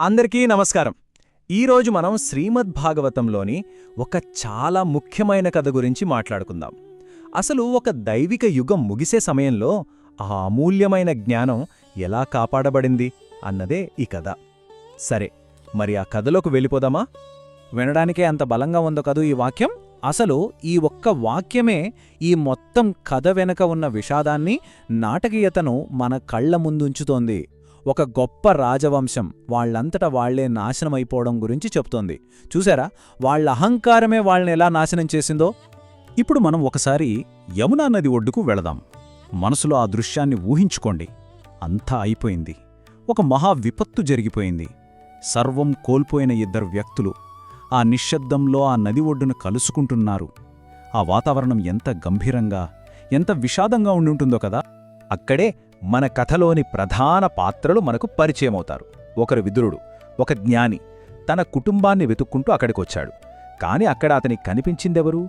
అందరికీ నమస్కారం. ఈరోజు మనం శ్రీమద్ భాగవతంలోని ఒక చాలా ముఖ్యమైన కథ గురించి మాట్లాడుకుందాం. అసలు ఒక దైవిక యుగం ముగిసే సమయంలో ఆ అమూల్యమైన జ్ఞానం ఎలా కాపాడబడింది అన్నదే ఈ కథ. సరే మరి ఆ కథలోకి వెళ్ళిపోదామా? వినడానికే అంత బలంగా ఉందో కదూ ఈ వాక్యం? అసలు ఈ ఒక్క వాక్యమే ఈ మొత్తం కథ వెనక ఉన్న విషాదాన్ని నాటకీయతను మన కళ్ళ ముందుంచుతోంది. ఒక గొప్ప రాజవంశం వాళ్ళంతట వాళ్ళే నాశనమైపోవడం గురించి చెప్తోంది. చూసారా? వాళ్ళ అహంకారమే వాళ్ళని ఎలా నాశనం చేసిందో? ఇప్పుడు మనం ఒకసారి యమునా నది ఒడ్డుకు వెళదాం. మనసులో ఆ దృశ్యాన్ని ఊహించుకోండి. అంతా అయిపోయింది. ఒక మహా విపత్తు జరిగిపోయింది. సర్వం కోల్పోయిన ఇద్దరు వ్యక్తులు ఆ నిశ్శబ్దంలో ఆ నది ఒడ్డున కలుసుకుంటున్నారు. ఆ వాతావరణం ఎంత గంభీరంగా ఎంత విషాదంగా ఉండుంటుందో కదా? అక్కడే మన కథలోని ప్రధాన పాత్రలు మనకు పరిచయమవుతారు. ఒకరు విదురుడు ఒక జ్ఞాని తన కుటుంబాన్ని వెతుక్కుంటూ అక్కడికొచ్చాడు. కాని అక్కడ అతనికి కనిపించిందెవరు?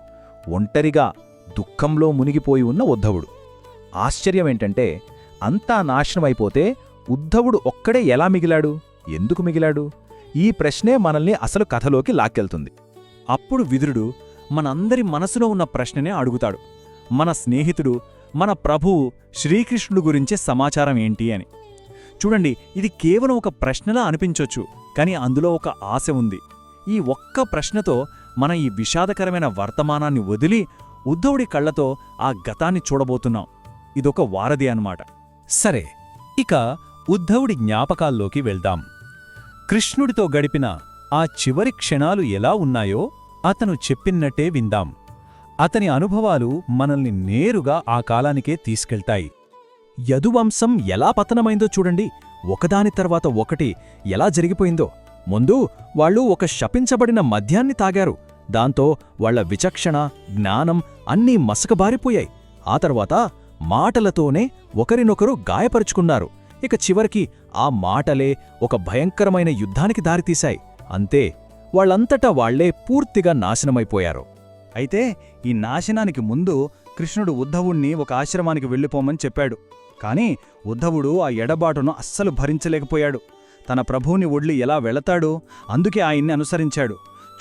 ఒంటరిగా దుఃఖంలో మునిగిపోయి ఉన్న ఉద్ధవుడు. ఆశ్చర్యమేంటంటే అంతా నాశనమైపోతే ఉద్ధవుడు ఒక్కడే ఎలా మిగిలాడు? ఎందుకు మిగిలాడు? ఈ ప్రశ్నే మనల్ని అసలు కథలోకి లాక్కెళ్తుంది. అప్పుడు విదురుడు మనందరి మనసులో ఉన్న ప్రశ్ననే అడుగుతాడు. మన స్నేహితుడు మన ప్రభువు శ్రీకృష్ణుడు గురించే సమాచారం ఏంటి అని. చూడండి ఇది కేవలం ఒక ప్రశ్నలా అనిపించొచ్చు కాని అందులో ఒక ఆశ ఉంది. ఈ ఒక్క ప్రశ్నతో మన ఈ విషాదకరమైన వర్తమానాన్ని వదిలి ఉద్ధవుడి కళ్ళతో ఆ గతాన్ని చూడబోతున్నాం. ఇదొక వారధి అన్నమాట. సరే ఇక ఉద్ధవుడి జ్ఞాపకాల్లోకి వెళ్దాం. కృష్ణుడితో గడిపిన ఆ చివరి క్షణాలు ఎలా ఉన్నాయో అతను చెప్పినట్టే విందాం. అతని అనుభవాలు మనల్ని నేరుగా ఆ కాలానికే తీసుకెళ్తాయి. యదువంశం ఎలా పతనమైందో చూడండి. ఒకదాని తర్వాత ఒకటి ఎలా జరిగిపోయిందో. ముందు వాళ్ళు ఒక శపించబడిన మద్యాన్ని తాగారు. దాంతో వాళ్ళ విచక్షణ జ్ఞానం అన్నీ మసకబారిపోయాయి. ఆ తర్వాత మాటలతోనే ఒకరినొకరు గాయపరుచుకున్నారు. ఇక చివరికి ఆ మాటలే ఒక భయంకరమైన యుద్ధానికి దారితీశాయి. అంతే వాళ్ళంతటా వాళ్ళే పూర్తిగా నాశనమైపోయారు. అయితే ఈ నాశనానికి ముందు కృష్ణుడు ఉద్ధవుణ్ణి ఒక ఆశ్రమానికి వెళ్ళిపోమని చెప్పాడు. కాని ఉద్ధవుడు ఆ ఎడబాటును అస్సలు భరించలేకపోయాడు. తన ప్రభువుని ఒడ్లి ఎలా వెళతాడు? అందుకే ఆయన్ని అనుసరించాడు.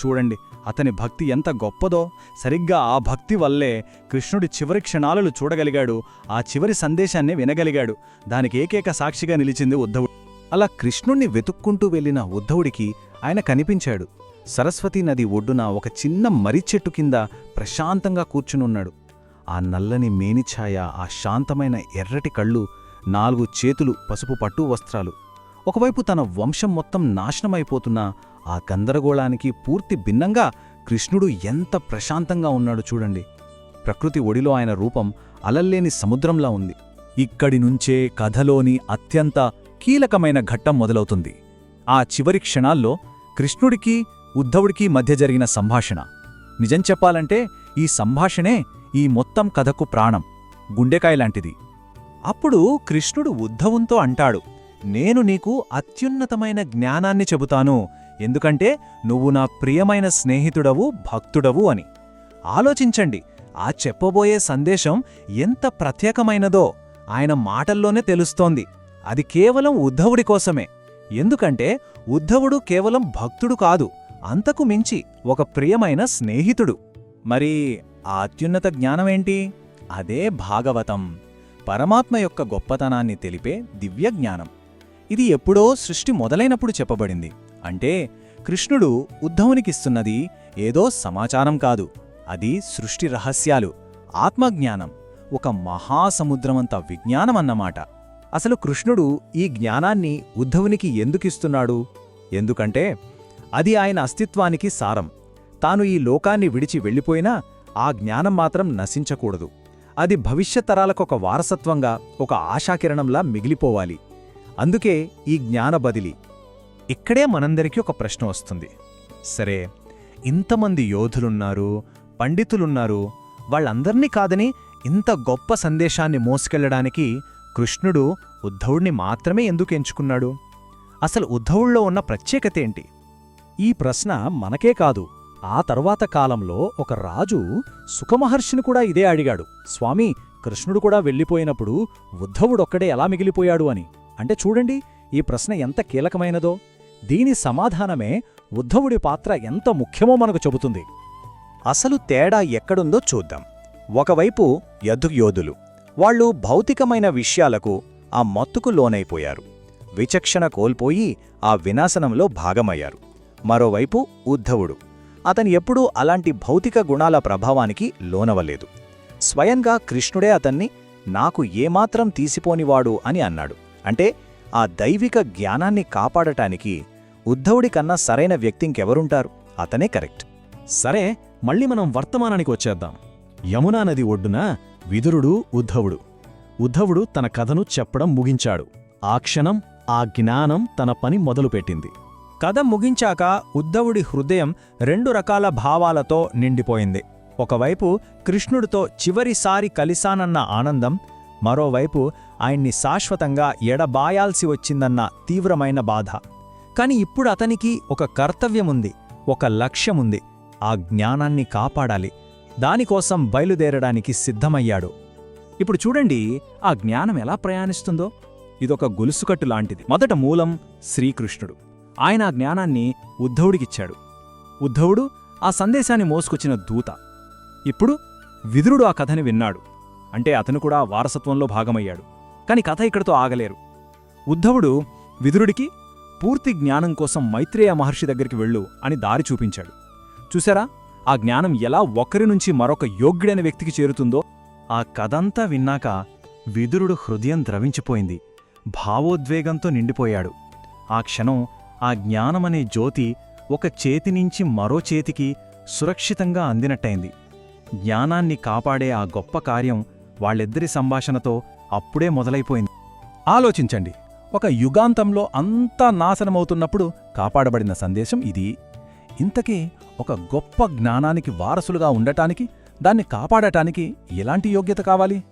చూడండి అతని భక్తి ఎంత గొప్పదో. సరిగ్గా ఆ భక్తి వల్లే కృష్ణుడి చివరి క్షణాలను చూడగలిగాడు. ఆ చివరి సందేశాన్ని వినగలిగాడు. దానికి ఏకైక సాక్షిగా నిలిచింది ఉద్ధవుడు. అలా కృష్ణుణ్ణి వెతుక్కుంటూ వెళ్ళిన ఉద్ధవుడికి ఆయన కనిపించాడు. సరస్వతీ నది ఒడ్డున ఒక చిన్న మరిచెట్టు కింద ప్రశాంతంగా కూర్చునున్నాడు. ఆ నల్లని మేనిఛాయ ఆ శాంతమైన ఎర్రటి కళ్ళు నాలుగు చేతులు పసుపు పట్టు వస్త్రాలు. ఒకవైపు తన వంశం మొత్తం నాశనమైపోతున్నా ఆ గందరగోళానికి పూర్తి భిన్నంగా కృష్ణుడు ఎంత ప్రశాంతంగా ఉన్నాడు చూడండి. ప్రకృతి ఒడిలో ఆయన రూపం అలల్లేని సముద్రంలా ఉంది. ఇక్కడి నుంచే కథలోని అత్యంత కీలకమైన ఘట్టం మొదలవుతుంది. ఆ చివరి క్షణాల్లో కృష్ణుడికి ఉద్ధవుడికి మధ్య జరిగిన సంభాషణ. నిజం చెప్పాలంటే ఈ సంభాషణే ఈ మొత్తం కథకు ప్రాణం. గుండెకాయలాంటిది అప్పుడు కృష్ణుడు ఉద్ధవుంతో అంటాడు నేను నీకు అత్యున్నతమైన జ్ఞానాన్ని చెబుతాను. ఎందుకంటే నువ్వు నా ప్రియమైన స్నేహితుడవు భక్తుడవు అని. ఆలోచించండి ఆ చెప్పబోయే సందేశం ఎంత ప్రత్యేకమైనదో ఆయన మాటల్లోనే తెలుస్తోంది. అది కేవలం ఉద్ధవుడి కోసమే. ఎందుకంటే ఉద్ధవుడు కేవలం భక్తుడు కాదు. అంతకు మించి ఒక ప్రియమైన స్నేహితుడు. మరి ఆ అత్యున్నత జ్ఞానమేంటి? అదే భాగవతం. పరమాత్మ యొక్క గొప్పతనాన్ని తెలిపే దివ్య జ్ఞానం ఇది ఎప్పుడో సృష్టి మొదలైనప్పుడు చెప్పబడింది. అంటే కృష్ణుడు ఉద్ధవునికిస్తున్నది ఏదో సమాచారం కాదు. అది సృష్టి రహస్యాలు ఆత్మజ్ఞానం ఒక మహాసముద్రమంత విజ్ఞానమన్నమాట. అసలు కృష్ణుడు ఈ జ్ఞానాన్ని ఉద్ధవునికి ఎందుకిస్తున్నాడు? ఎందుకంటే అది ఆయన అస్తిత్వానికి సారం. తాను ఈ లోకాన్ని విడిచి వెళ్ళిపోయినా ఆ జ్ఞానం మాత్రం నశించకూడదు. అది భవిష్యత్తరాలకొక వారసత్వంగా ఒక ఆశాకిరణంలా మిగిలిపోవాలి. అందుకే ఈ జ్ఞాన బదిలీ. ఇక్కడే మనందరికీ ఒక ప్రశ్న వస్తుంది. సరే ఇంతమంది యోధులున్నారు పండితులున్నారు వాళ్ళందర్నీ కాదని ఇంత గొప్ప సందేశాన్ని మోసుకెళ్ళడానికి కృష్ణుడు ఉద్ధవుణ్ణి మాత్రమే ఎందుకు ఎంచుకున్నాడు? అసలు ఉద్ధవుల్లో ఉన్న ప్రత్యేకతేంటి ఈ ప్రశ్న మనకే కాదు. ఆ తరువాత కాలంలో ఒక రాజు సుఖమహర్షిని కూడా ఇదే అడిగాడు. స్వామి కృష్ణుడు కూడా వెళ్ళిపోయినప్పుడు ఉద్ధవుడొక్కడే ఎలా మిగిలిపోయాడు అని. అంటే చూడండి ఈ ప్రశ్న ఎంత కీలకమైనదో. దీని సమాధానమే ఉద్ధవుడి పాత్ర ఎంత ముఖ్యమో మనకు చెబుతుంది. అసలు తేడా ఎక్కడుందో చూద్దాం. ఒకవైపు యదుయోధులు వాళ్ళు భౌతికమైన విషయాలకు ఆ మత్తుకు లోనైపోయారు. విచక్షణ కోల్పోయి ఆ వినాశనంలో భాగమయ్యారు. మరోవైపు ఉద్ధవుడు. అతను ఎప్పుడూ అలాంటి భౌతిక గుణాల ప్రభావానికి లోనవలేదు స్వయంగా కృష్ణుడే అతన్ని నాకు ఏమాత్రం తీసిపోనివాడు అని అన్నాడు. అంటే ఆ దైవిక జ్ఞానాన్ని కాపాడటానికి ఉద్ధవుడి కన్నా సరైన వ్యక్తి ఇంకెవరుంటారు? అతనే కరెక్ట్. సరే మళ్ళీ మనం వర్తమానానికి వచ్చేద్దాం. యమునా నది ఒడ్డున విదురుడు ఉద్ధవుడు. ఉద్ధవుడు తన కథను చెప్పడం ముగించాడు. ఆ క్షణం ఆ జ్ఞానం తన పని మొదలుపెట్టింది. కథ ముగించాక ఉద్ధవుడి హృదయం రెండు రకాల భావాలతో నిండిపోయింది. ఒకవైపు కృష్ణుడితో చివరిసారి కలిశానన్న ఆనందం మరోవైపు ఆయన్ని శాశ్వతంగా ఎడబాయాల్సి వచ్చిందన్న తీవ్రమైన బాధ. కాని ఇప్పుడు అతనికి ఒక కర్తవ్యముంది ఒక లక్ష్యముంది ఆ జ్ఞానాన్ని కాపాడాలి. దానికోసం బయలుదేరడానికి సిద్ధమయ్యాడు. ఇప్పుడు చూడండి ఆ జ్ఞానం ఎలా ప్రయాణిస్తుందో. ఇదొక గొలుసుకట్టు లాంటిది. మొదట మూలం శ్రీకృష్ణుడు. ఆయన ఆ జ్ఞానాన్ని ఉద్ధవుడికిచ్చాడు. ఉద్ధవుడు ఆ సందేశాన్ని మోసుకొచ్చిన దూత. ఇప్పుడు విదురుడు ఆ కథని విన్నాడు. అంటే అతను కూడా వారసత్వంలో భాగమయ్యాడు. కాని కథ ఇక్కడితో ఆగలేరు. ఉద్ధవుడు విదురుడికి పూర్తి జ్ఞానం కోసం మైత్రేయ మహర్షి దగ్గరికి వెళ్ళు అని దారి చూపించాడు. చూసారా ఆ జ్ఞానం ఎలా ఒకరి నుంచి మరొక యోగ్యుడైన వ్యక్తికి చేరుతుందో ఆ కథంతా విన్నాక విదురుడు హృదయం ద్రవించిపోయింది. భావోద్వేగంతో నిండిపోయాడు. ఆ క్షణం ఆ జ్ఞానమనే జ్యోతి ఒక చేతి నుంచి మరో చేతికి సురక్షితంగా అందినట్టయింది. జ్ఞానాన్ని కాపాడే ఆ గొప్ప కార్యం వాళ్ళిద్దరి సంభాషణతో అప్పుడే మొదలైపోయింది. ఆలోచించండి ఒక యుగాంతంలో అంతా నాశనమవుతున్నప్పుడు కాపాడబడిన సందేశం ఇది. ఇంతకీ ఒక గొప్ప జ్ఞానానికి వారసులుగా ఉండటానికి దాన్ని కాపాడటానికి ఎలాంటి యోగ్యత కావాలి?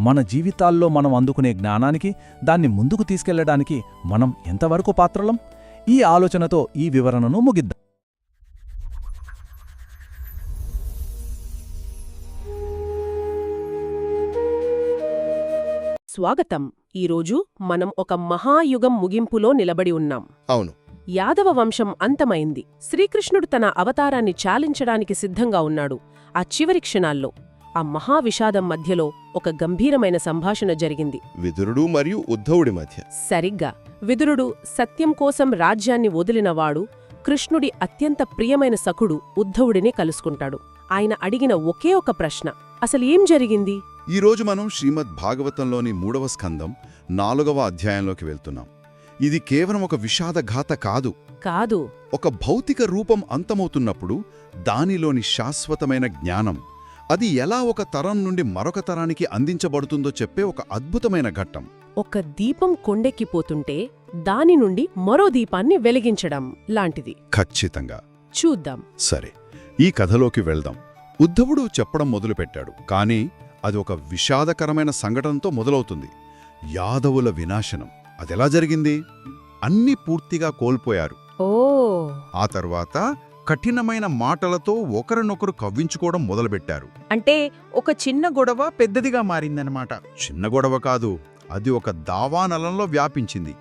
మన జీవితాల్లో మనం అందుకునే జ్ఞానానికి దాన్ని ముందుకు తీసుకెళ్ళడానికి మనం ఎంతవరకు పాత్రలం? ఈ ఆలోచనతో ఈ వివరణను ముగిద్దాం. స్వాగతం. ఈరోజు మనం ఒక మహాయుగం ముగింపులో నిలబడి ఉన్నాం. అవును. యాదవ వంశం అంతమైంది. శ్రీకృష్ణుడు తన అవతారాన్ని చాలించడానికి సిద్ధంగా ఉన్నాడు. ఆ చివరి క్షణాల్లో ఆ మహావిషాదం మధ్యలో ఒక గంభీరమైన సంభాషణ జరిగింది. విదురుడు మరియు ఉద్ధవుడి మధ్య. సరిగ్గా. విదురుడు సత్యం కోసం రాజ్యాన్ని వదిలినవాడు కృష్ణుడి అత్యంత ప్రియమైన సఖుడు ఉద్ధవుడిని కలుసుకుంటాడు. ఆయన అడిగిన ఒకే ఒక ప్రశ్న అసలు ఏం జరిగింది? ఈ రోజు మనం శ్రీమద్ భాగవతంలోని మూడవ స్కందం నాలుగవ అధ్యాయంలోకి వెళ్తున్నాం. ఇది కేవలం ఒక విషాదఘాత కాదు. కాదు. ఒక భౌతిక రూపం అంతమవుతున్నప్పుడు దానిలోని శాశ్వతమైన జ్ఞానం అది ఎలా ఒక తరం నుండి మరొక తరానికి అందించబడుతుందో చెప్పే ఒక అద్భుతమైన ఘట్టం. ఒక దీపం కొండెక్కిపోతుంటే దాని నుండి మరో దీపాన్ని వెలిగించడం లాంటిది. ఖచ్చితంగా. చూద్దాం. సరే ఈ కథలోకి వెళ్దాం. ఉద్ధవుడు చెప్పడం మొదలుపెట్టాడు కానీ అది ఒక విషాదకరమైన సంఘటనతో మొదలవుతుంది. యాదవుల వినాశనం. అదెలా జరిగింది? అన్నీ పూర్తిగా కోల్పోయారు. ఓ. ఆ తర్వాత కఠినమైన మాటలతో ఒకరినొకరు కవ్వించుకోవడం మొదలుపెట్టారు. అంటే ఒక చిన్న గొడవ పెద్దదిగా మారిందనమాట చిన్న గొడవ కాదు అది ఒక దావానలంలో వ్యాపించింది.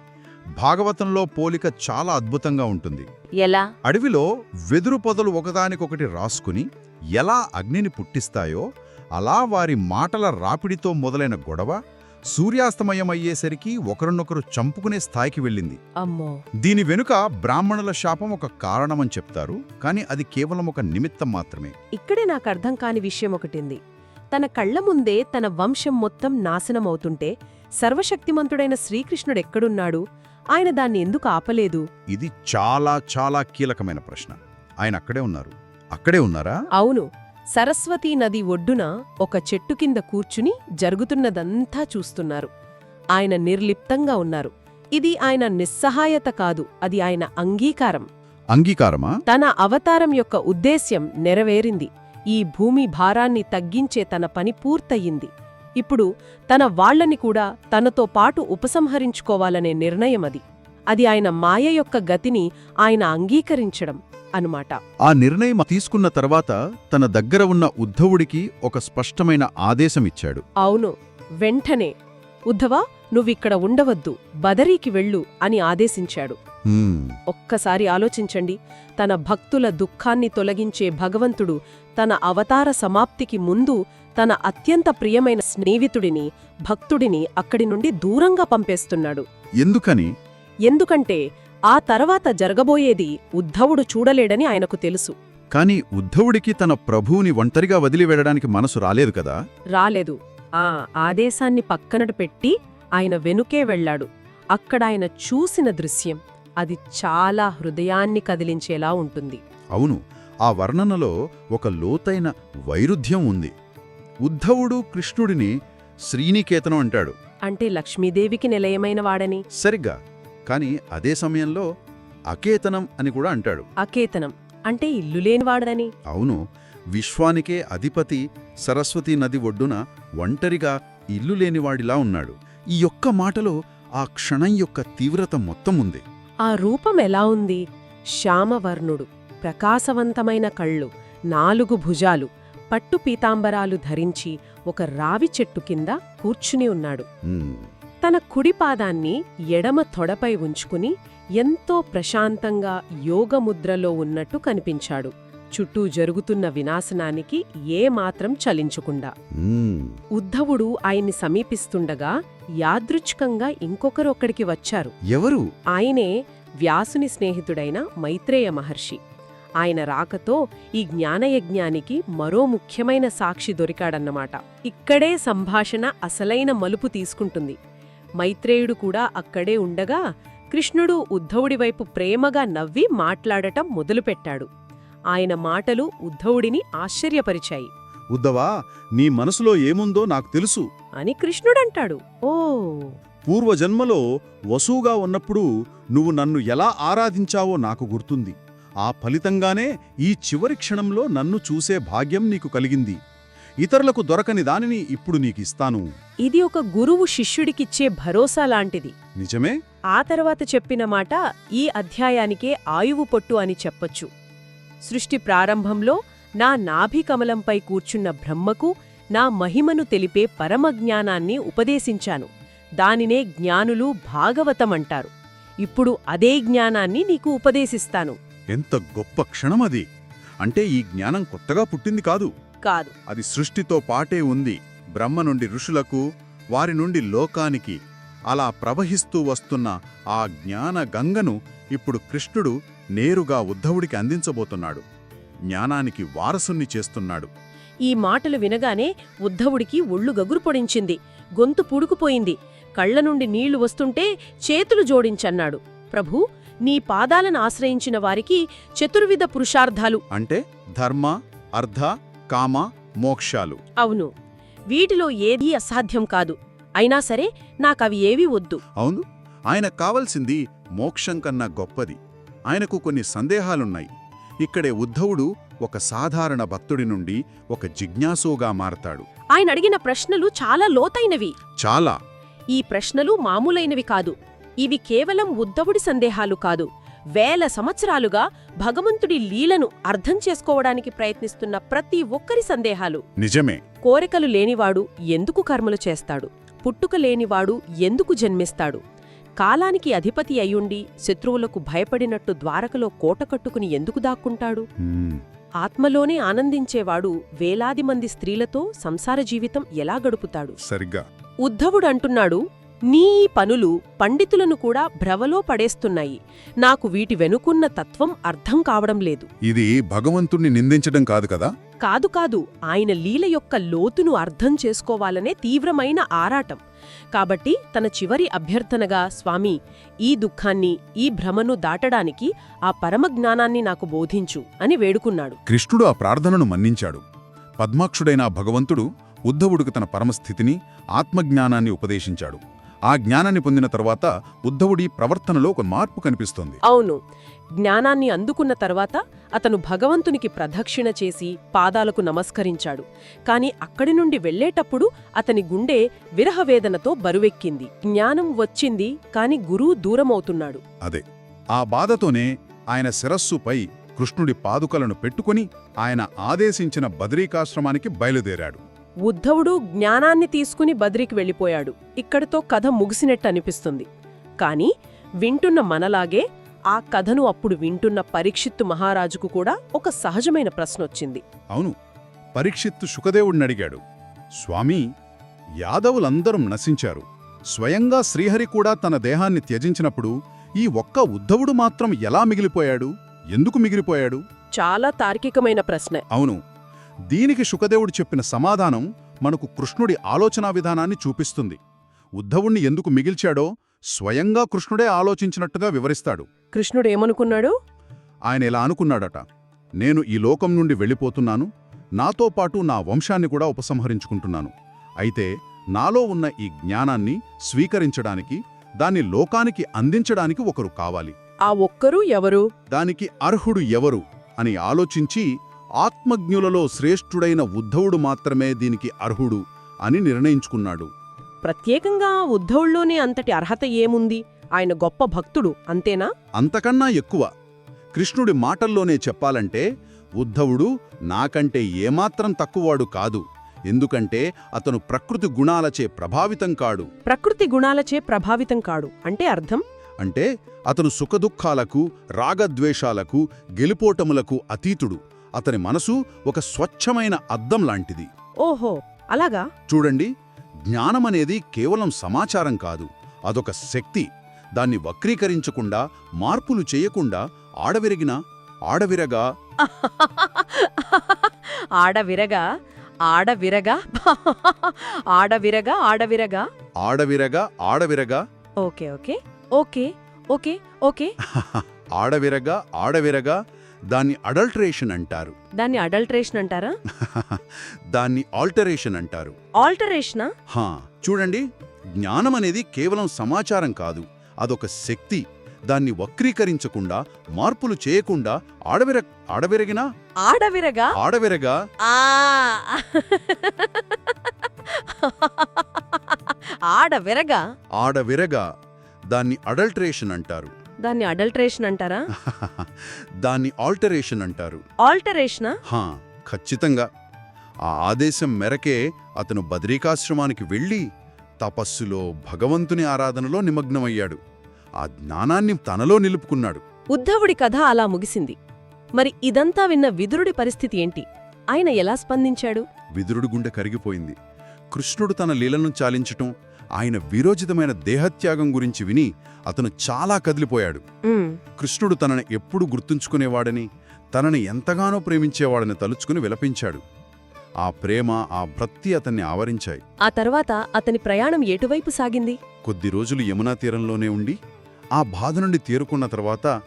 భాగవతంలో పోలిక చాలా అద్భుతంగా ఉంటుంది. ఎలా? అడవిలో వెదురు పొదలు ఒకదానికొకటి రాసుకుని ఎలా అగ్నిని పుట్టిస్తాయో అలా వారి మాటల రాపిడితో మొదలైన గొడవ సూర్యాస్తమయమయ్యేసరికి ఒకరినొకరు చంపుకునే స్థాయికి వెళ్ళింది. దీని వెనుక బ్రాహ్మణుల శాపం ఒక కారణమని చెప్తారు కానీ అది కేవలం ఒక నిమిత్తం మాత్రమే. ఇక్కడే నాకు అర్థం కాని విషయం ఒకటింది. తన కళ్ళ ముందే తన వంశం మొత్తం నాశనమవుతుంటే సర్వశక్తిమంతుడైన శ్రీకృష్ణుడెక్కడున్నాడు? ఆయన దాన్ని ఎందుకు ఆపలేదు? ఇది చాలా చాలా కీలకమైన ప్రశ్న. ఆయన అక్కడే ఉన్నారు. అక్కడే ఉన్నారా? అవును. సరస్వతీ నది ఒడ్డున ఒక చెట్టు కింద కూర్చుని జరుగుతున్నదంతా చూస్తున్నారు. ఆయన నిర్లిప్తంగా ఉన్నారు. ఇది ఆయన నిస్సహాయత కాదు అది ఆయన అంగీకారం. అంగీకారమా? తన అవతారం యొక్క ఉద్దేశ్యం నెరవేరింది. ఈ భూమి భారాన్ని తగ్గించే తన పని పూర్తయింది. ఇప్పుడు తన వాళ్ళని కూడా తనతో పాటు ఉపసంహరించుకోవాలనే నిర్ణయమది. అది ఆయన మాయ యొక్క గతిని ఆయన అంగీకరించడం. అనుమాట ఆ నిర్ణయం తీసుకున్న తర్వాత తన దగ్గర ఉన్న ఉద్ధవుడికి ఒక స్పష్టమైన ఆదేశమిచ్చాడు. అవును వెంటనే ఉద్ధవా నువ్విక్కడ ఉండవద్దు బదరీకి వెళ్ళు అని ఆదేశించాడు. ఒక్కసారి ఆలోచించండి తన భక్తుల దుఃఖాన్ని తొలగించే భగవంతుడు తన అవతార సమాప్తికి ముందు తన అత్యంత ప్రియమైన స్నేహితుడిని భక్తుడిని అక్కడి నుండి దూరంగా పంపేస్తున్నాడు. ఎందుకని? ఎందుకంటే ఆ తర్వాత జరగబోయేది ఉద్ధవుడు చూడలేడని ఆయనకు తెలుసు. కాని ఉద్ధవుడికి తన ప్రభువుని ఒంటరిగా వదిలి వెళ్ళడానికి మనసు రాలేదు కదా? రాలేదు. ఆ ఆదేశాన్ని పక్కనట పెట్టి ఆయన వెనుకే వెళ్ళాడు. అక్కడాయన చూసిన దృశ్యం అది చాలా హృదయాన్ని కదిలించేలా ఉంటుంది. అవును ఆ వర్ణనలో ఒక లోతైన వైరుధ్యం ఉంది. ఉద్ధవుడు కృష్ణుడిని శ్రీనికేతనం అంటాడు. అంటే లక్ష్మీదేవికి నిలయమైన వాడని? సరిగ్గా. కాని అదే సమయంలో అకేతనం అని కూడా అంటాడు. అకేతనం అంటే ఇల్లు లేనివాడని అవును విశ్వానికే అధిపతి సరస్వతీ నది ఒడ్డున ఒంటరిగా ఇల్లు లేనివాడిలా ఉన్నాడు. ఈ యొక్క మాటలో ఆ క్షణం యొక్క తీవ్రత మొత్తం ఉంది. ఆ రూపం ఎలా ఉంది? శ్యామవర్ణుడు ప్రకాశవంతమైన కళ్ళు నాలుగు భుజాలు పట్టు పీతాంబరాలు ధరించి ఒక రావి చెట్టు కింద కూర్చుని ఉన్నాడు. తన కుడి పాదాన్ని ఎడమ తొడపై ఉంచుకుని ఎంతో ప్రశాంతంగా యోగముద్రలో ఉన్నట్టు కనిపించాడు. చుట్టూ జరుగుతున్న వినాశనానికి ఏమాత్రం చలించకుండా. ఉద్ధవుడు ఆయన్ని సమీపిస్తుండగా యాదృచ్ఛికంగా ఇంకొకరు అక్కడికి వచ్చారు. ఎవరు? ఆయనే వ్యాసుని స్నేహితుడైన మైత్రేయ మహర్షి. ఆయన రాకతో ఈ జ్ఞానయజ్ఞానికి మరో ముఖ్యమైన సాక్షి దొరికాడన్నమాట. ఇక్కడే సంభాషణ అసలైన మలుపు తీసుకుంటుంది. మైత్రేయుడు కూడా అక్కడే ఉండగా కృష్ణుడు ఉద్ధవుడి వైపు ప్రేమగా నవ్వి మాట్లాడటం మొదలుపెట్టాడు. ఆయన మాటలు ఉద్ధవుడిని ఆశ్చర్యపరిచాయి. ఉద్దవా నీ మనసులో ఏముందో నాకు తెలుసు అని కృష్ణుడంటాడు. ఓ! పూర్వజన్మలో వసువుగా ఉన్నప్పుడు నువ్వు నన్ను ఎలా ఆరాధించావో నాకు గుర్తుంది. ఆ ఫలితంగానే ఈ చివరి క్షణంలో నన్ను చూసే భాగ్యం నీకు కలిగింది. ఇతరులకు దొరకని దానిని ఇప్పుడు నీకిస్తాను. ఇది ఒక గురువు శిష్యుడికిచ్చే భరోసా లాంటిది. నిజమే? ఆ తర్వాత చెప్పిన మాట ఈ అధ్యాయానికే ఆయువు పొట్టు అని చెప్పొచ్చు. సృష్టి ప్రారంభంలో నా నాభికమలంపై కూర్చున్న బ్రహ్మకు నా మహిమను తెలిపే పరమజ్ఞానాన్ని ఉపదేశించాను. దానినే జ్ఞానులు భాగవతమంటారు ఇప్పుడు అదే జ్ఞానాన్ని నీకు ఉపదేశిస్తాను. ఎంత గొప్ప క్షణమది! అంటే ఈ జ్ఞానం కొత్తగా పుట్టింది కాదు. కాదు. అది సృష్టితో పాటే ఉంది. బ్రహ్మ నుండి ఋషులకు వారి నుండి లోకానికి అలా ప్రవహిస్తూ వస్తున్న ఆ జ్ఞాన గంగను ఇప్పుడు కృష్ణుడు నేరుగా ఉద్ధవుడికి అందించబోతున్నాడు. జ్ఞానానికి వారసుని చేస్తున్నాడు. ఈ మాటలు వినగానే ఉద్ధవుడికి ఒళ్ళు గగురు పొడించింది. గొంతు పూడుకుపోయింది. కళ్ళ నుండి నీళ్ళు వస్తుంటే చేతులు జోడించన్నాడు. ప్రభూ నీ పాదాలను ఆశ్రయించిన వారికి చతుర్విధ పురుషార్థాలు. అంటే ధర్మ అర్ధ కామ మోక్షాలు. అవును. వీటిలో ఏదీ అసాధ్యం కాదు. అయినా సరే నాకవి ఏవీ వద్దు. అవును. ఆయన కావలసింది మోక్షం కన్నా గొప్పది. ఆయనకు కొన్ని సందేహాలున్నాయి. ఇక్కడే ఉద్ధవుడు ఒక సాధారణ భక్తుడి నుండి ఒక జిజ్ఞాసుగా మారతాడు. ఆయన అడిగిన ప్రశ్నలు చాలా లోతైనవి. చాలా. ఈ ప్రశ్నలు మామూలైనవి కాదు. ఇవి కేవలం ఉద్ధవుడి సందేహాలు కాదు. వేల సంవత్సరాలుగా భగవంతుడి లీలను అర్థం చేసుకోవడానికి ప్రయత్నిస్తున్న ప్రతి ఒక్కరి సందేహాలు. నిజమే. కోరికలు లేనివాడు ఎందుకు కర్మలు చేస్తాడు? పుట్టుక లేనివాడు ఎందుకు జన్మిస్తాడు? కాలానికి అధిపతి అయ్యుండి శత్రువులకు భయపడినట్టు ద్వారకలో కోట కట్టుకుని ఎందుకు దాక్కుంటాడు? ఆత్మలోనే ఆనందించేవాడు వేలాది మంది స్త్రీలతో సంసార జీవితం ఎలా గడుపుతాడు? సరిగ్గా. ఉద్ధవుడు అంటున్నాడు నీ ఈ పనులు పండితులను కూడా భ్రవలో పడేస్తున్నాయి. నాకు వీటి వెనుకున్న తత్వం అర్థం కావడం లేదు. ఇది భగవంతుణ్ణి నిందించడం కాదు కదా? కాదు కాదు ఆయన లీల యొక్క లోతును అర్థం చేసుకోవాలనే తీవ్రమైన ఆరాటం. కాబట్టి తన చివరి అభ్యర్థనగా స్వామి ఈ దుఃఖాన్ని ఈ భ్రమను దాటడానికి ఆ పరమజ్ఞానాన్ని నాకు బోధించు అని వేడుకున్నాడు. కృష్ణుడు ఆ ప్రార్థనను మన్నించాడు. పద్మాక్షుడైన భగవంతుడు ఉద్ధవుడికి తన పరమస్థితిని ఆత్మజ్ఞానాన్ని ఉపదేశించాడు. ఆ జ్ఞానాన్ని పొందిన తరువాత ఉద్ధవుడి ప్రవర్తనలో ఒక మార్పు కనిపిస్తోంది. అవును. జ్ఞానాన్ని అందుకున్న తర్వాత అతను భగవంతునికి ప్రదక్షిణ చేసి పాదాలకు నమస్కరించాడు. కాని అక్కడి నుండి వెళ్ళేటప్పుడు అతని గుండె విరహవేదనతో బరువెక్కింది. జ్ఞానం వచ్చింది కాని గురువు దూరమవుతున్నాడు. అదే. ఆ బాధతోనే ఆయన శిరస్సుపై కృష్ణుడి పాదుకలను పెట్టుకుని ఆయన ఆదేశించిన బదరీకాశ్రమానికి బయలుదేరాడు. ఉద్ధవుడు జ్ఞానాన్ని తీసుకుని బద్రికి వెళ్ళిపోయాడు. ఇక్కడితో కథ ముగిసినట్టు అనిపిస్తుంది. కాని వింటున్న మనలాగే ఆ కథను అప్పుడు వింటున్న పరీక్షిత్తు మహారాజుకు కూడా ఒక సహజమైన ప్రశ్నొచ్చింది. అవును పరీక్షిత్తు అడిగాడు స్వామీ యాదవులందరం నశించారు. స్వయంగా శ్రీహరి కూడా తన దేహాన్ని త్యజించినప్పుడు ఈ ఒక్క ఉద్ధవుడు మాత్రం ఎలా మిగిలిపోయాడు? ఎందుకు మిగిలిపోయాడు? చాలా తార్కికమైన ప్రశ్న. అవును దీనికి శుకదేవుడు చెప్పిన సమాధానం మనకు కృష్ణుడి ఆలోచనా విధానాన్ని చూపిస్తుంది. ఉద్ధవుణ్ణి ఎందుకు మిగిల్చాడో స్వయంగా కృష్ణుడే ఆలోచించినట్టుగా వివరిస్తాడు. కృష్ణుడేమనుకున్నాడు ఆయన ఇలా అనుకున్నాడట నేను ఈ లోకం నుండి వెళ్ళిపోతున్నాను నాతో పాటు నా వంశాన్ని కూడా ఉపసంహరించుకుంటున్నాను. అయితే నాలో ఉన్న ఈ జ్ఞానాన్ని స్వీకరించడానికి దాన్ని లోకానికి అందించడానికి ఒకరు కావాలి. ఆ ఒక్కరూ ఎవరు? దానికి అర్హుడు ఎవరు? అని ఆలోచించి ఆత్మజ్ఞులలో శ్రేష్ఠుడైన ఉద్ధవుడు మాత్రమే దీనికి అర్హుడు అని నిర్ణయించుకున్నాడు. ప్రత్యేకంగా ఉద్ధవుల్లోనే అంతటి అర్హత ఏముంది? ఆయన గొప్ప భక్తుడు అంతేనా? అంతకన్నా ఎక్కువ. కృష్ణుడి మాటల్లోనే చెప్పాలంటే ఉద్ధవుడు నాకంటే ఏమాత్రం తక్కువవాడు కాదు. ఎందుకంటే అతను ప్రకృతి గుణాలచే ప్రభావితం కాడు. ప్రకృతి గుణాలచే ప్రభావితం కాడు. అంటే అర్థం? అంటే అతను సుఖదుఖాలకు రాగద్వేషాలకు గెలుపోటములకు అతీతుడు. అతని మనసు ఒక స్వచ్ఛమైన అద్దం లాంటిది. ఓహో అలాగా? చూడండి జ్ఞానమనేది కేవలం సమాచారం కాదు అదొక శక్తి. దాన్ని వక్రీకరించకుండా మార్పులు చేయకుండా ఆడవిరిగిన ఆడవిరగా ఆడవిరగా ఆడవిరగా ఆడవిరగా ఆడవిరగా? ఆడవిరగా ఆడవిరగా. Okay okay okay okay okay. ఆడవిరగా ఆడవిరగా దాన్ని అడల్టరేషన్ అంటారు. దాన్ని అడల్ట్రేషన్ అంటారా? దాన్ని ఆల్టరేషన్ అంటారు. ఆల్టరేషనా? హా చూడండి జ్ఞానం అనేది కేవలం సమాచారం కాదు అదొక శక్తి. దాన్ని వక్రీకరించకుండా మార్పులు చేయకుండా ఆడవిర ఆడవిరగినా? ఆడవిరగా? ఆడవిరగా? ఆడవిరగా? ఆడవిరగా. దాన్ని అడల్టరేషన్ అంటారు. దాన్ని అడల్ట్రేషన్ అంటారా? దాన్ని ఆల్టరేషన్ అంటారు. ఆల్టరేషనా? హా ఖచ్చితంగా. ఆ ఆదేశం మేరకే అతను బద్రికాశ్రమానికి వెళ్ళి తపస్సులో భగవంతుని ఆరాధనలో నిమగ్నమయ్యాడు. ఆ జ్ఞానాన్ని తనలో నిలుపుకున్నాడు. ఉద్ధవుడి కథ అలా ముగిసింది. మరి ఇదంతా విన్న విదురుడి పరిస్థితి ఏంటి? ఆయన ఎలా స్పందించాడు? విదురుడు గుండె కరిగిపోయింది. కృష్ణుడు తన లీలను చాలించటం ఆయన వీరోచితమైన దేహత్యాగం గురించి విని అతను చాలా కదిలిపోయాడు. కృష్ణుడు తనని ఎప్పుడు గుర్తుంచుకునేవాడని తనని ఎంతగానో ప్రేమించేవాడని తలుచుకుని విలపించాడు. ఆ ప్రేమ ఆ భక్తి అతన్ని ఆవరించాయి. ఆ తర్వాత అతని ప్రయాణం ఎటువైపు సాగింది? కొద్ది రోజులు యమునా తీరంలోనే ఉండి ఆ బాధ నుండి తేరుకున్న తర్వాత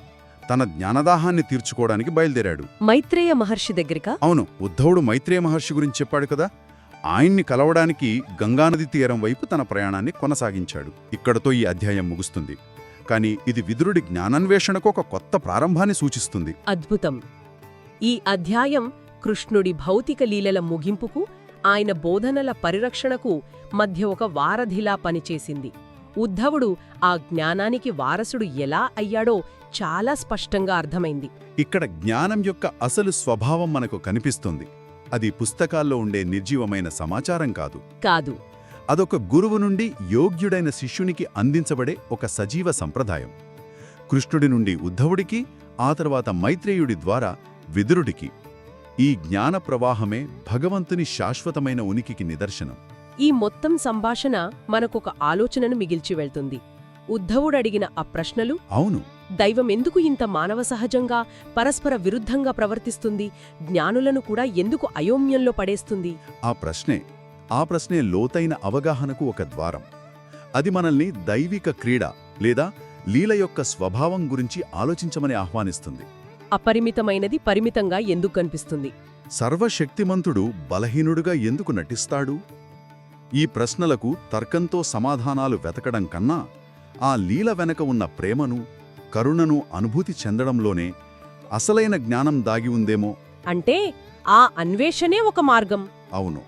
తన జ్ఞానదాహాన్ని తీర్చుకోవడానికి బయలుదేరాడు. మైత్రేయ మహర్షి దగ్గరికా? అవును ఉద్ధవుడు మైత్రేయ మహర్షి గురించి చెప్పాడు కదా ఆయన్ని కలవడానికి గంగానది తీరం వైపు తన ప్రయాణాన్ని కొనసాగించాడు. ఇక్కడతో ఈ అధ్యాయం ముగుస్తుంది. కానీ ఇది విదురుడి జ్ఞానాన్వేషణకు ఒక కొత్త ప్రారంభాన్ని సూచిస్తుంది. అద్భుతం. ఈ అధ్యాయం కృష్ణుడి భౌతిక లీలల ముగింపుకు ఆయన బోధనల పరిరక్షణకు మధ్య ఒక వారధిలా పనిచేసింది. ఉద్ధవుడు ఆ జ్ఞానానికి వారసుడు ఎలా అయ్యాడో చాలా స్పష్టంగా అర్థమైంది. ఇక్కడ జ్ఞానం యొక్క అసలు స్వభావం మనకు కనిపిస్తుంది. అది పుస్తకాల్లో ఉండే నిర్జీవమైన సమాచారం కాదు. కాదు. అదొక గురువు నుండి యోగ్యుడైన శిష్యునికి అందించబడే ఒక సజీవ సంప్రదాయం. కృష్ణుడి నుండి ఉద్ధవుడికి ఆ తర్వాత మైత్రేయుడి ద్వారా విదురుడికి. ఈ జ్ఞాన ప్రవాహమే భగవంతుని శాశ్వతమైన ఉనికికి నిదర్శనం. ఈ మొత్తం సంభాషణ మనకొక ఆలోచనను మిగిల్చి వెళ్తుంది. ఉద్ధవుడడిగిన ఆ ప్రశ్నలు అవును. దైవం ఎందుకు ఇంత మానవ సహజంగా పరస్పర విరుద్ధంగా ప్రవర్తిస్తుంది? జ్ఞానులను కూడా ఎందుకు అయోమ్యంలో పడేస్తుంది? ఆ ప్రశ్నే ఆ ప్రశ్నే లోతైన అవగాహనకు ఒక ద్వారం. అది మనల్ని దైవిక క్రీడ లేదా లీల యొక్క స్వభావం గురించి ఆలోచించమని ఆహ్వానిస్తుంది. అపరిమితమైనది పరిమితంగా ఎందుకు కనిపిస్తుంది? సర్వశక్తిమంతుడు బలహీనుడుగా ఎందుకు నటిస్తాడు? ఈ ప్రశ్నలకు తర్కంతో సమాధానాలు వెతకడం కన్నా ఆ లీల వెనక ఉన్న ప్రేమను కరుణను అనుభూతి చెందడంలోనే అసలైన జ్ఞానం దాగి ఉందేమో? అంటే ఆ అన్వేషణే ఒక మార్గం. అవును.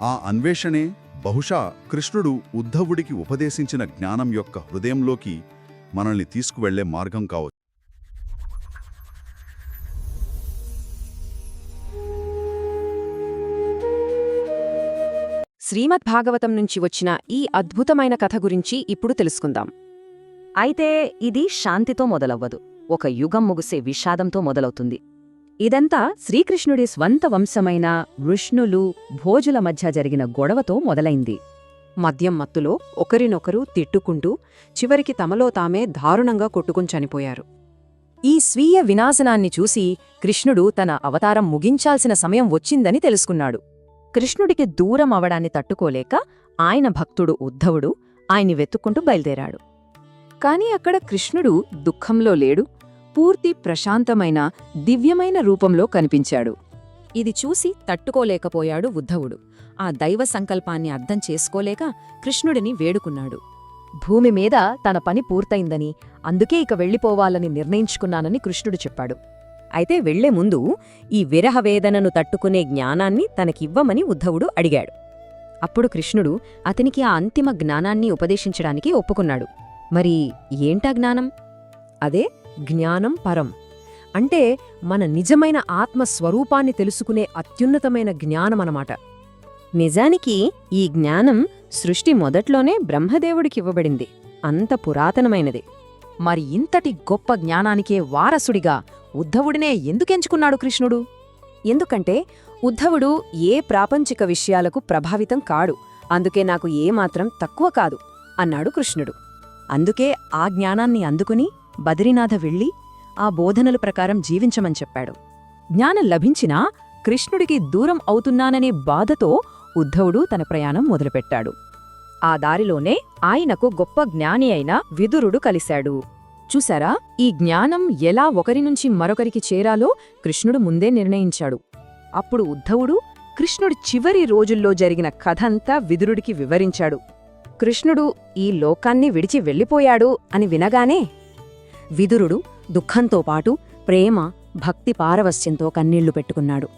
ఆ అన్వేషణే బహుశా కృష్ణుడు ఉద్ధవుడికి ఉపదేశించిన జ్ఞానం యొక్క హృదయంలోకి మనల్ని తీసుకువెళ్ళే మార్గం కావచ్చు. శ్రీమద్భాగవతం నుంచి వచ్చిన ఈ అద్భుతమైన కథ గురించి ఇప్పుడు తెలుసుకుందాం. అయితే ఇది శాంతితో మొదలవ్వదు. ఒక యుగం ముగిసే విషాదంతో మొదలవుతుంది. ఇదంతా శ్రీకృష్ణుడి స్వంత వంశమైన వృష్ణులు భోజుల మధ్య జరిగిన గొడవతో మొదలైంది. మద్యం మత్తులో ఒకరినొకరు తిట్టుకుంటూ చివరికి తమలో తామే దారుణంగా కొట్టుకుని చనిపోయారు. ఈ స్వీయ వినాశనాన్ని చూసి కృష్ణుడు తన అవతారం ముగించాల్సిన సమయం వచ్చిందని తెలుసుకున్నాడు. కృష్ణుడికి దూరం అవడాన్ని తట్టుకోలేక ఆయన భక్తుడు ఉద్ధవుడు ఆయన్ని వెతుక్కుంటూ బయలుదేరాడు. కాని అక్కడ కృష్ణుడు దుఃఖంలో లేడు పూర్తి ప్రశాంతమైన దివ్యమైన రూపంలో కనిపించాడు. ఇది చూసి తట్టుకోలేకపోయాడు ఉద్ధవుడు. ఆ దైవ సంకల్పాన్ని అర్థం చేసుకోలేక కృష్ణుడిని వేడుకున్నాడు. భూమి మీద తన పని పూర్తయిందని అందుకే ఇక వెళ్ళిపోవాలని నిర్ణయించుకున్నానని కృష్ణుడు చెప్పాడు. అయితే వెళ్ళే ముందు ఈ విరహవేదనను తట్టుకునే జ్ఞానాన్ని తనకివ్వమని ఉద్ధవుడు అడిగాడు. అప్పుడు కృష్ణుడు అతనికి ఆ అంతిమ జ్ఞానాన్ని ఉపదేశించడానికి ఒప్పుకున్నాడు. మరి ఏంటా జ్ఞానం? అదే జ్ఞానం పరం. అంటే మన నిజమైన ఆత్మ స్వరూపాన్ని తెలుసుకునే అత్యున్నతమైన జ్ఞానమనమాట. నిజానికి ఈ జ్ఞానం సృష్టి మొదట్లోనే బ్రహ్మదేవుడికివ్వబడింది. అంత పురాతనమైనది. మరి ఇంతటి గొప్ప జ్ఞానానికే వారసుడిగా ఉద్ధవుడినే ఎందుకెంచుకున్నాడు కృష్ణుడు? ఎందుకంటే ఉద్ధవుడు ఏ ప్రాపంచిక విషయాలకు ప్రభావితం కాడు. అందుకే నాకు ఏమాత్రం తక్కువ కాదు అన్నాడు కృష్ణుడు. అందుకే ఆ జ్ఞానాన్ని అందుకుని బద్రీనాథ వెళ్ళి ఆ బోధనల ప్రకారం జీవించమని చెప్పాడు. జ్ఞానం లభించినా కృష్ణుడికి దూరం అవుతున్నాననే బాధతో ఉద్ధవుడు తన ప్రయాణం మొదలుపెట్టాడు. ఆ దారిలోనే ఆయనకు గొప్ప జ్ఞాని అయిన విదురుడు కలిశాడు. చూసారా ఈ జ్ఞానం ఎలా ఒకరి నుంచి మరొకరికి చేరాలో కృష్ణుడు ముందే నిర్ణయించాడు. అప్పుడు ఉద్ధవుడు కృష్ణుడి చివరి రోజుల్లో జరిగిన కథంతా విదురుడికి వివరించాడు. కృష్ణుడు ఈ లోకాన్ని విడిచి వెళ్ళిపోయాడు అని వినగానే విదురుడు దుఃఖంతో పాటు ప్రేమ భక్తి పారవస్యంతో కన్నీళ్ళు పెట్టుకున్నాడు.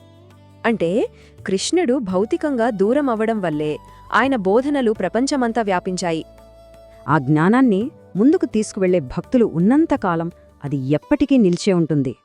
అంటే కృష్ణుడు భౌతికంగా దూరం అవ్వడం వల్లే ఆయన బోధనలు ప్రపంచమంతా వ్యాపించాయి. ఆ జ్ఞానాన్ని ముందుకు తీసుకువెళ్ళే భక్తులు ఉన్నంతకాలం అది ఎప్పటికీ నిలిచే ఉంటుంది.